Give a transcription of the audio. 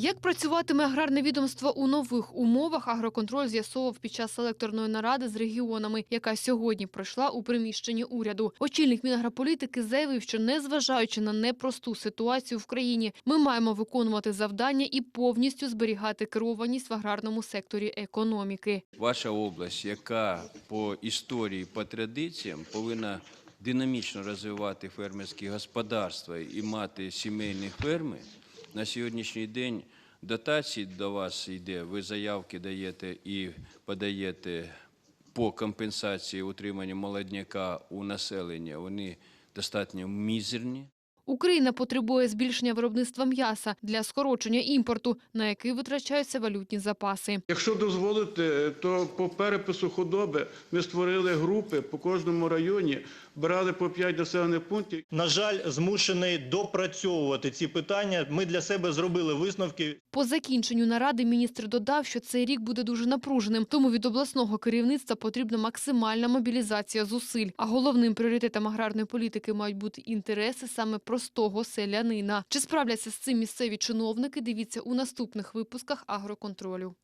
Як працюватиме аграрне відомство у нових умовах, агроконтроль з'ясовував під час селекторної наради з регіонами, яка сьогодні пройшла у приміщенні уряду. Очільник Мінагрополітики заявив, що незважаючи на непросту ситуацію в країні, ми маємо виконувати завдання і повністю зберігати керованість в аграрному секторі економіки. Ваша область, яка по історії, по традиціям повинна динамічно розвивати фермерські господарства і мати сімейні ферми, на сьогоднішній день дотації до вас йде, ви заявки даєте і подаєте по компенсації утримання молодняка у населення, вони достатньо мізерні. Україна потребує збільшення виробництва м'яса для скорочення імпорту, на який витрачаються валютні запаси. Якщо дозволите, то по перепису худоби ми створили групи по кожному районі, брали по 5 населених пунктів. На жаль, змушений допрацьовувати ці питання. Ми для себе зробили висновки. По закінченню наради міністр додав, що цей рік буде дуже напруженим, тому від обласного керівництва потрібна максимальна мобілізація зусиль. А головним пріоритетом аграрної політики мають бути інтереси саме простого селянина. Чи справляться з цим місцеві чиновники? Дивіться у наступних випусках агроконтролю.